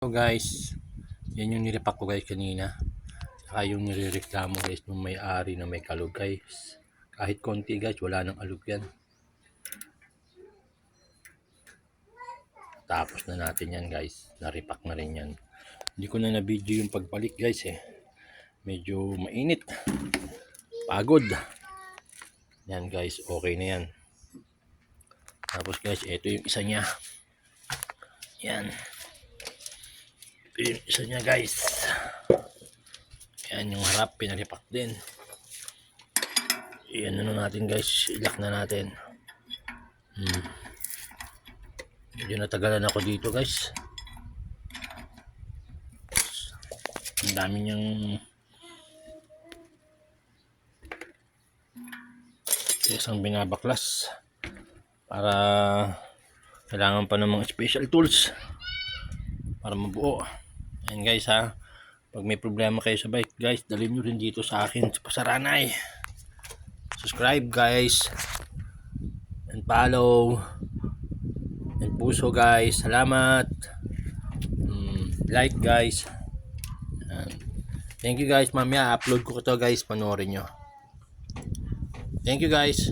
So guys, yan yung nilipak ko guys kanina. Saka yung nirereklamo guys nung may-ari na may kalog guys. Kahit konti guys, wala nang alog yan. Tapos na natin yan guys. Naripak na rin yan. Hindi ko na na-video yung pagbalik guys eh. Medyo mainit. Pagod. Yan guys, okay na yan. Tapos guys, ito yung isa niya. Yan. Yung isa niya guys. Yan yung harap, pinalipak din. Yan ano natin guys, ilak na natin. Hmm. Medyo natagalan ako dito guys. Ang dami niyang isang binabaklas para kailangan pa ng mga special tools para mabuo. Ayan guys ha. Pag may problema kayo sa bike guys, dalhin nyo rin dito sa akin sa Pasaranay. Subscribe guys. And follow. And puso guys. Salamat. Mm, like guys. Ayan. Thank you guys. Mamaya upload ko to guys. Panoorin nyo. Thank you guys.